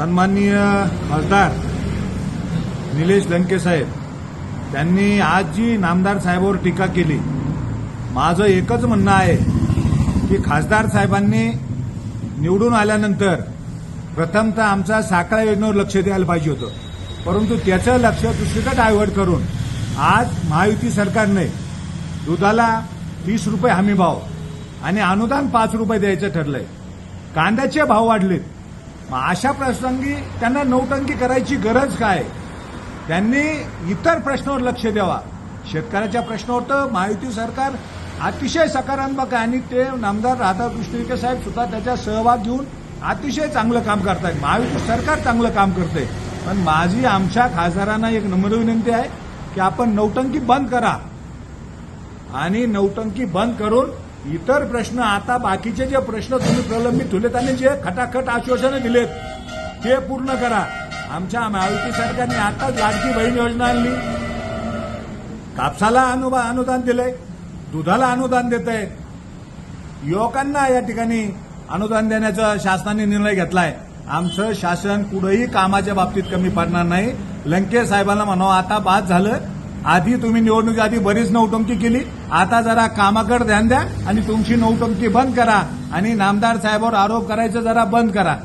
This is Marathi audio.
सन्माननीय खासदार निलेश लंके साहेब त्यांनी आज जी नामदार साहेबांवर टीका केली माझं एकच म्हणणं आहे की खासदार साहेबांनी निवडून आल्यानंतर प्रथमतः आमचा साखळा योजनेवर लक्ष द्यायला पाहिजे होतं. परंतु त्याचं लक्ष दुसरीकडे डायव्हर्ट करून आज महायुती सरकारने दुधाला तीस रुपये हमी भाव आणि अनुदान पाच रुपये द्यायचं ठरलंय. कांद्याचे भाव वाढलेत. मग अशा प्रसंगी त्यांना नौटंकी करायची गरज काय? त्यांनी इतर प्रश्नावर लक्ष द्यावा. शेतकऱ्याच्या प्रश्नावर तर महायुती सरकार अतिशय सकारात्मक आहे आणि ते नामदार राधाकृष्ण विखे साहेब सुद्धा त्याचा सहभाग घेऊन अतिशय चांगलं काम करतायत. महायुती सरकार चांगलं काम करते पण माझी आमच्या खासदारांना एक नम्र विनंती आहे की आपण नौटंकी बंद करा. आणि नौटंकी बंद करून इतर प्रश्न आता बाकीचे जे प्रश्न तुम्ही प्रलंबित ठेवलेत आणि जे खटाखट आश्वासनं दिलेत ते पूर्ण करा. आमच्या महायुती सरकारने आताच लाडकी बहीण योजना आणली. कापसाला अनुबा अनुदान दिलंय दुधाला अनुदान देत आहे युवकांना या ठिकाणी अनुदान देण्याचा शासनाने निर्णय घेतलाय. आमचं शासन कुठंही कामाच्या बाबतीत कमी पडणार नाही. लंके साहेबांना म्हणावं आता बाद झालं आधी तुम्ही निवडणुकी आधी बरीच नौटंकी केली. आता जरा कामाकडे ध्यान द्या आणि तुमची नौटंकी बंद करा आणि नामदार साहेबांवर आरोप करायचं जरा बंद करा.